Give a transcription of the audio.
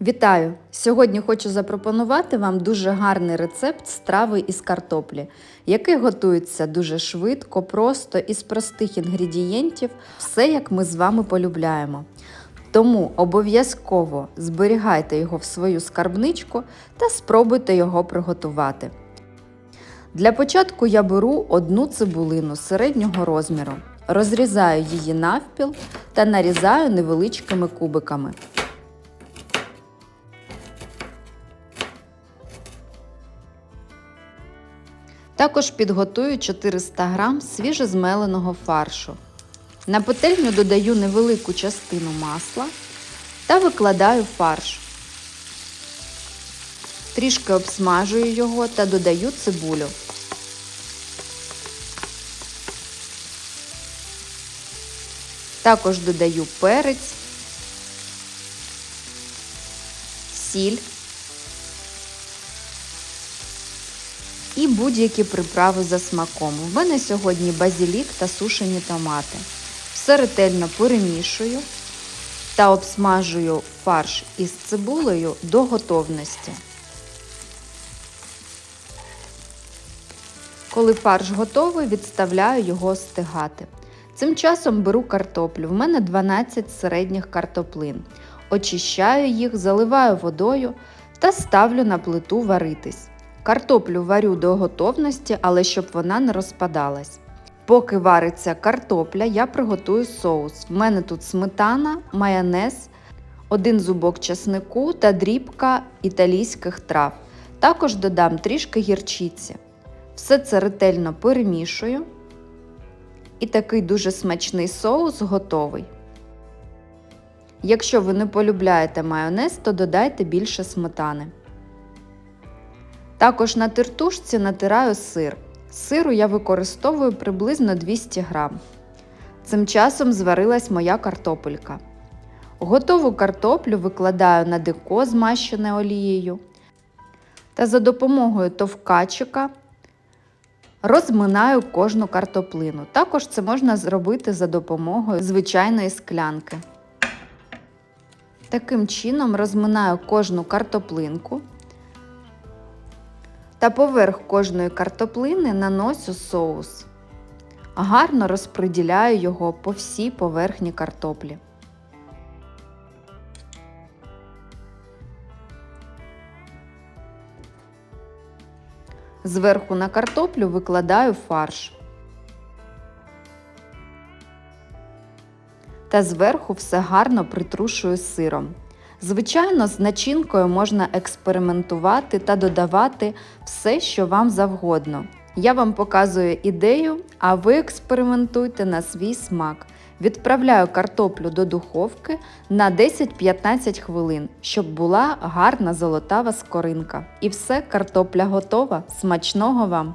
Вітаю! Сьогодні хочу запропонувати вам дуже гарний рецепт страви із картоплі, який готується дуже швидко, просто із простих інгредієнтів, все як ми з вами полюбляємо. Тому обов'язково зберігайте його в свою скарбничку та спробуйте його приготувати. Для початку я беру одну цибулину середнього розміру, розрізаю її навпіл та нарізаю невеличкими кубиками. Також підготую 400 г свіжезмеленого фаршу. На пательню додаю невелику частину масла та викладаю фарш. Трішки обсмажую його та додаю цибулю. Також додаю перець, сіль і будь-які приправи за смаком. В мене сьогодні базілік та сушені томати. Все ретельно перемішую та обсмажую фарш із цибулею до готовності. Коли фарш готовий, відставляю його стигати. Цим часом беру картоплю. В мене 12 середніх картоплин. Очищаю їх, заливаю водою та ставлю на плиту варитись. Картоплю варю до готовності, але щоб вона не розпадалась. Поки вариться картопля, я приготую соус. В мене тут сметана, майонез, один зубок чеснику та дрібка італійських трав. Також додам трішки гірчиці. Все це ретельно перемішую. І такий дуже смачний соус готовий. Якщо ви не полюбляєте майонез, то додайте більше сметани. Також на тертушці натираю сир. Сиру я використовую приблизно 200 г. Цим часом зварилась моя картопелька. Готову картоплю викладаю на дико, змащене олією. Та за допомогою товкачика розминаю кожну картоплину. Також це можна зробити за допомогою звичайної склянки. Таким чином розминаю кожну картоплинку та поверх кожної картоплини наношу соус. Гарно розподіляю його по всій поверхні картоплі. Зверху на картоплю викладаю фарш. Та зверху все гарно притрушую сиром. Звичайно, з начинкою можна експериментувати та додавати все, що вам завгодно. Я вам показую ідею, а ви експериментуйте на свій смак. Відправляю картоплю до духовки на 10-15 хвилин, щоб була гарна золотава скоринка. І все, картопля готова. Смачного вам!